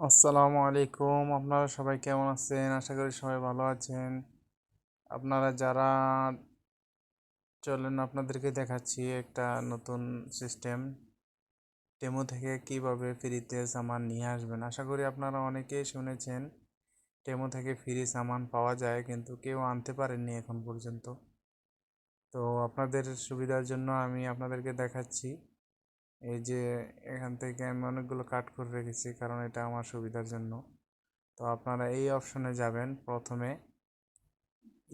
আসসালামু আলাইকুম। আপনারা সবাই কেমন আছেন? আশা করি সবাই ভালো আছেন। আপনারা যারা চলেন, আপনাদেরকে দেখাচ্ছি একটা নতুন সিস্টেম টেমো থেকে কীভাবে ফ্রিতে সামান নিয়ে আসবেন। আশা করি আপনারা অনেকেই শুনেছেন টেমো থেকে ফ্রি সামান পাওয়া যায়, কিন্তু কেউ আনতে পারেননি এখন পর্যন্ত। তো আপনাদের সুবিধার জন্য আমি আপনাদেরকে দেখাচ্ছি। এই যে এখান থেকে আমি অনেকগুলো কাট করে রেখেছি, কারণ এটা আমার সুবিধার জন্য। তো আপনারা এই অপশনে যাবেন। প্রথমে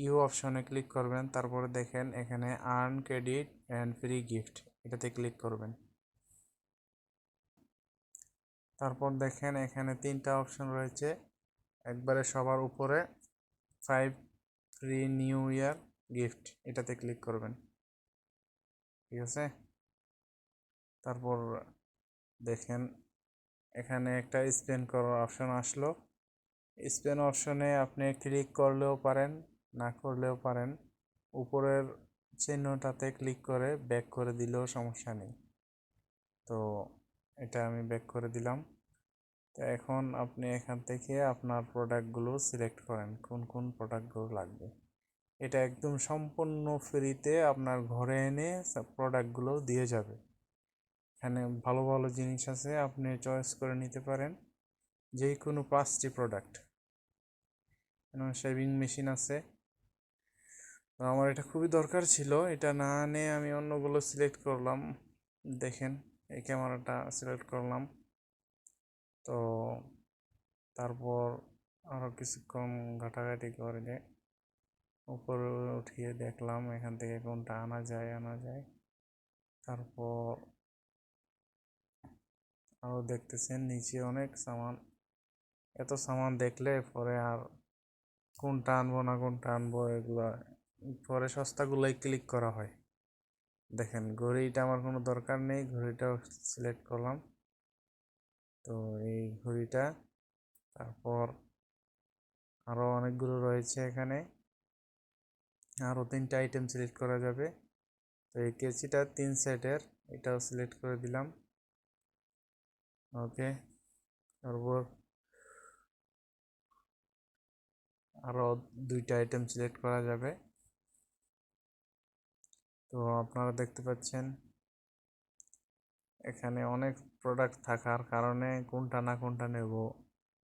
ইউ অপশনে ক্লিক করবেন, তারপরে দেখেন এখানে earn credit and free gift এটাতে ক্লিক করবেন। তারপর দেখেন এখানে তিনটা অপশন রয়েছে। একবারে সবার উপরে five free new year gift এটাতে ক্লিক করবেন। ঠিক আছে? তারপর দেখেন এখানে একটা স্পেন করার অপশন আসলো। স্পেন অপশনে আপনি ক্লিক করলেও পারেন, না করলেও পারেন। উপরের চিহ্নটাতে ক্লিক করে ব্যাক করে দিলেও সমস্যা নেই। তো এটা আমি ব্যাক করে দিলাম। তো এখন আপনি এখান থেকে আপনার প্রোডাক্টগুলো সিলেক্ট করেন, কোন কোন প্রোডাক্টগুলো লাগবে। এটা একদম সম্পূর্ণ ফ্রিতে আপনার ঘরে এনে প্রোডাক্টগুলো দিয়ে যাবে। এখানে ভালো ভালো জিনিস আছে, আপনি চয়েস করে নিতে পারেন। যে কোনো পাঁচটি প্রোডাক্ট শেভিং মেশিন আছে। আমার এটা খুবই দরকার ছিল, এটা না আনে আমি অন্যগুলো সিলেক্ট করলাম। দেখেন, এই ক্যামেরাটা সিলেক্ট করলাম। তো তারপর আরও কিছুক্ষণ ঘাটাঘাটি করে উপরে উঠিয়ে দেখলাম, এখান থেকে কোনটা আনা যায় আনা যায়। তারপর আরও দেখতেছেন নিচে অনেক সামান। এত সামান দেখলে পরে আর কোনটা আনব না কোনটা আনব এগুলো, পরে সস্তাগুলোই ক্লিক করা হয়। দেখেন, ঘড়িটা আমার কোনো দরকার নেই, ঘড়িটাও সিলেক্ট করলাম। তো এই ঘড়িটা, তারপর আরও অনেকগুলো রয়েছে এখানে। আরও তিনটা আইটেম সিলেক্ট করা যাবে। তো এই কেচিটা তিন সেটের এটাও সিলেক্ট করে দিলাম। ওকে তারপর আরও দুইটা আইটেম সিলেক্ট করা যাবে। তো আপনারা দেখতে পাচ্ছেন, এখানে অনেক প্রোডাক্ট থাকার কারণে কোনটা না কোনটা নেব,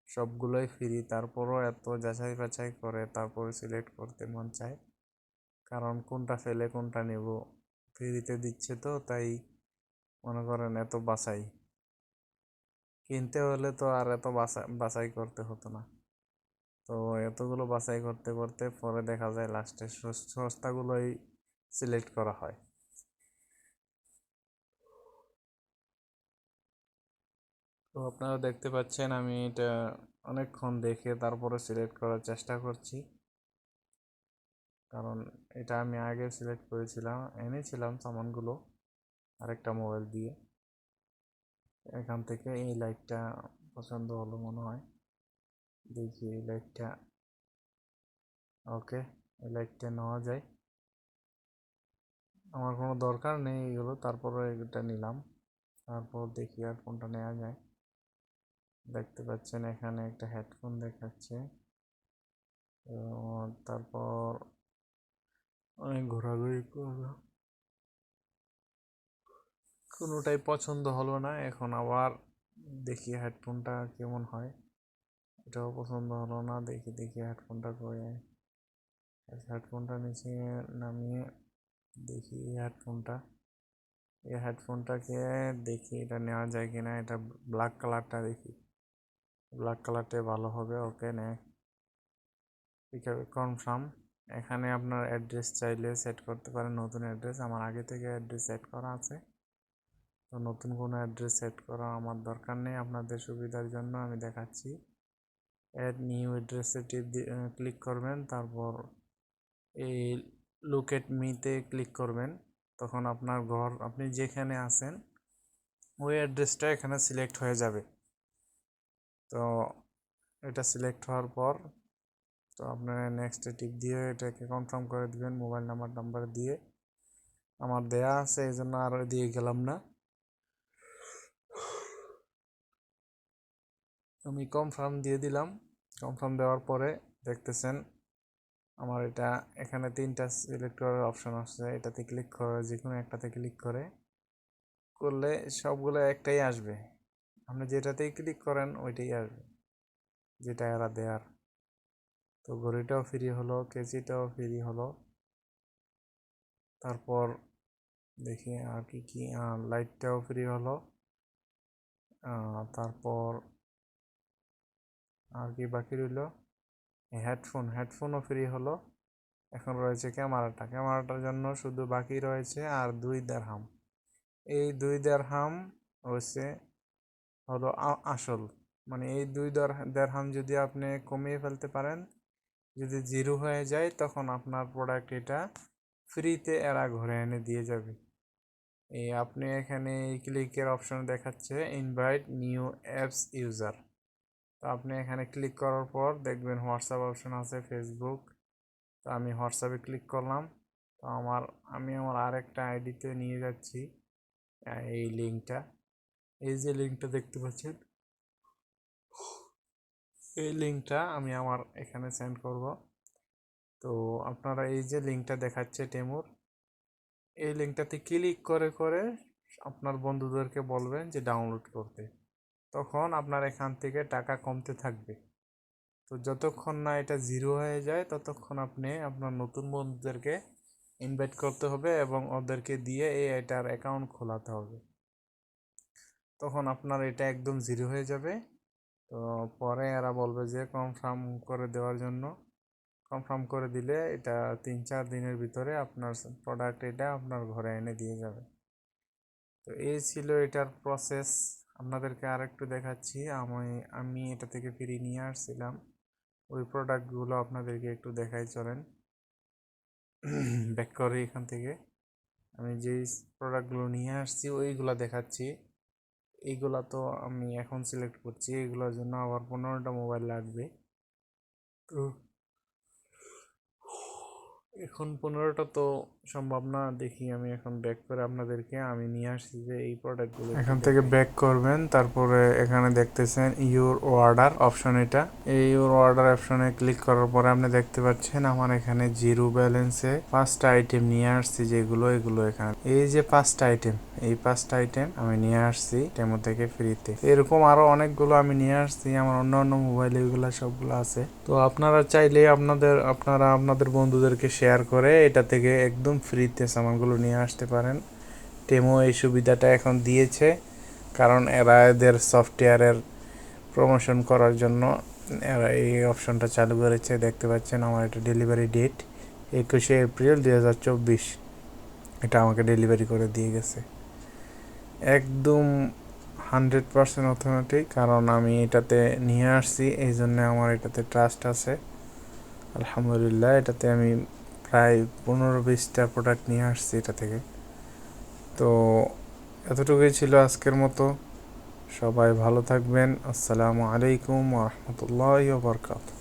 সবগুলোই ফ্রি তারপরও এত যাচাই বাছাই করে তারপরে সিলেক্ট করতে মন চায়, কারণ কোনটা ফেলে কোনটা নেব। ফ্রিতে দিচ্ছে তো, তাই মনে করেন এত বাছাই। কিনতে হলে তো আর এত বাসা, বাছাই করতে হতো না। তো এতগুলো বাছাই করতে করতে পরে দেখা যায় লাস্টে সস্তাগুলোই সিলেক্ট করা হয়। তো আপনারা দেখতে পাচ্ছেন আমি এটা অনেকক্ষণ দেখে তারপরে সিলেক্ট করার চেষ্টা করছি। কারণ এটা আমি আগে সিলেক্ট করেছিলাম, এনেছিলাম সামানগুলো আরেকটা মোবাইল দিয়ে। এখান থেকে এই লাইটটা পছন্দ হলো মনে হয়। দেখি এই লাইটটা। ওকে, এই লাইটটা নেওয়া যায়। আমার কোনো দরকার নেই এগুলো, তারপরে এটা নিলাম। তারপর দেখি আর কোনটা নেওয়া যায়। দেখতে পাচ্ছেন এখানে একটা হেডফোন দেখাচ্ছে। তারপর অনেক ঘোরাঘুরি করলাম। কোনোটাই পছন্দ হলো না। এখন আবার দেখি হেডফোনটা কেমন হয়। এটাও পছন্দ হলো না। দেখি দেখি হেডফোনটা করে হেডফোনটা নিচে নামিয়ে দেখি এই হেডফোনটা এই হেডফোনটাকে দেখি এটা নেওয়া যায় কি না এটা ব্ল্যাক কালারটা দেখি। ব্ল্যাক কালারটাই ভালো হবে ওকে নে কনফার্ম এখানে আপনার অ্যাড্রেস চাইলে সেট করতে পারেন। নতুন অ্যাড্রেস আমার আগে থেকে অ্যাড্রেস সেট করা আছে। তো নতুন কোনো অ্যাড্রেস সেট করা আমার দরকার নেই। আপনাদের সুবিধার জন্য আমি দেখাচ্ছি। অ্যাড নিউ অ্যাড্রেসে টিপ ক্লিক করবেন, তারপর এই লোকেট মিতে ক্লিক করবেন। তখন আপনার ঘর, আপনি যেখানে আছেন, ওই অ্যাড্রেসটা এখানে সিলেক্ট হয়ে যাবে। তো এটা সিলেক্ট হওয়ার পর, তো আপনার নেক্সট টিপ দিয়ে এটাকে কনফার্ম করে দিবেন মোবাইল নাম্বার নাম্বার দিয়ে। আমার দেয়া আছে, এই জন্য আর দিয়ে গেলাম না। আমি কনফার্ম দিয়ে দিলাম। কনফার্ম দেওয়ার পরে দেখতেছেন আমার এটা এখানে তিনটা সিলেক্ট করার অপশন আছে। এটাতে ক্লিক করে যে কোনো একটাতে ক্লিক করে। করলে সবগুলো একটাই আসবে। আপনি যেটাতেই ক্লিক করেন, ওইটাই আসবে। যেটা এরা দেয়ার। তো ঘড়িটাও ফ্রি হলো, কেচিটাও ফ্রি হলো। তারপর দেখি আর কি কি লাইটটাও ফ্রি হলো। তারপর আর কি বাকি রইল? হেডফোন হেডফোনও ফ্রি হলো। এখন রয়েছে ক্যামেরাটা। ক্যামেরাটার জন্য শুধু বাকি রয়েছে আর দুই দেড়হাম। এই দুই দেড়হাম হচ্ছে হলো আসল। মানে এই দুই দেড়- দেড়হাম যদি আপনি কমিয়ে ফেলতে পারেন, যদি জিরো হয়ে যায়, তখন আপনার প্রোডাক্ট এটা ফ্রিতে এরা ঘরে এনে দিয়ে যাবে। এই আপনি এখানে ক্লিকের অপশন দেখাচ্ছে ইনভাইট নিউ অ্যাপস ইউজার তো আপনি এখানে ক্লিক করার পর দেখবেন হোয়াটসঅ্যাপ অপশন আছে ফেসবুক তো আমি হোয়াটসঅ্যাপে ক্লিক করলাম। তো আমার, আমি আমার আরেকটা আইডিতে নিয়ে যাচ্ছি এই লিঙ্কটা এই যে লিঙ্কটা দেখতে পাচ্ছেন? এই লিঙ্কটা আমি আমার এখানে সেন্ড করব। তো আপনারা এই যে লিঙ্কটা দেখাচ্ছে টেমুর এই লিঙ্কটাতে ক্লিক করে করে আপনার বন্ধুদেরকে বলবেন যে ডাউনলোড করতে। তখন আপনার এখান থেকে টাকা কমতে থাকবে। তো যতক্ষণ না এটা জিরো হয়ে যায়, ততক্ষণ আপনি আপনার নতুন বন্ধুদেরকে ইনভাইট করতে হবে এবং ওদেরকে দিয়ে এই এটার অ্যাকাউন্ট খোলাতে হবে। তখন আপনার এটা একদম জিরো হয়ে যাবে। তো পরে এরা বলবে যে কনফার্ম করে দেওয়ার জন্য। কনফার্ম করে দিলে এটা তিন চার দিনের ভিতরে আপনার প্রোডাক্ট এটা আপনার ঘরে এনে দিয়ে যাবে। তো এই ছিল এটার প্রসেস আপনাদেরকে আর একটু দেখাচ্ছি। আমি আমি এটা থেকে ফিরে নিয়ে আসছিলাম। ওই প্রোডাক্টগুলো আপনাদেরকে একটু দেখাই, চলেন। ব্যাক করি এখান থেকে। আমি যেই প্রোডাক্টগুলো নিয়ে আসছি, ওইগুলো দেখাচ্ছি। এইগুলা তো আমি এখন সিলেক্ট করছি। এইগুলোর জন্য আবার পনেরোটা মোবাইল লাগবে। তো এখন পনেরোটা তো সম্ভব না। দেখি আমি এখন ব্যাক করে আপনাদেরকে আমি নিয়ে আসছি যে এই প্রোডাক্টগুলো এখান থেকে ব্যাক করবেন তারপরে এখানে দেখতেছেন ইউর অর্ডার অপশন এটা। এই ইউর অর্ডার অপশনে ক্লিক করার পরে আপনি দেখতে পাচ্ছেন আমার এখানে জিরো ব্যালেন্সে পাঁচটা আইটেম নিয়ে আসছি যেগুলো এগুলো এখানে। এই যে পাঁচটা আইটেম এই পাঁচটা আইটেম আমি নিয়ে আসছি টেমো থেকে ফ্রিতে এরকম আরও অনেকগুলো আমি নিয়ে আসছি, আমার অন্য অন্য মোবাইলে এগুলো সবগুলো আছে। তো আপনারা চাইলে আপনাদের, আপনারা আপনাদের বন্ধুদেরকে শেয়ার করে এটা থেকে একদম ফ্রিতে সামানগুলো নিয়ে আসতে পারেন। টেমো এই সুবিধাটা এখন দিয়েছে, কারণ এরা এদের সফটওয়্যারের প্রমোশন করার জন্য এরা এই অপশনটা চালু করেছে। দেখতে পাচ্ছেন আমার এটা ডেলিভারি ডেট একুশে এপ্রিল দু হাজার চব্বিশ। এটা আমাকে ডেলিভারি করে দিয়ে গেছে। একদম হান্ড্রেড পার্সেন্ট অথেন্টিক কারণ আমি এটাতে নিয়ে আসছি, এই জন্য আমার এটাতে ট্রাস্ট আছে। আলহামদুলিল্লাহ, এটাতে আমি প্রায় পনেরো বিশটা প্রোডাক্ট নিয়ে আসছি এটা থেকে। তো এতটুকুই ছিল আজকের মতো। সবাই ভালো থাকবেন। আসসালামু আলাইকুম রহমতুল্লাহ বরকাত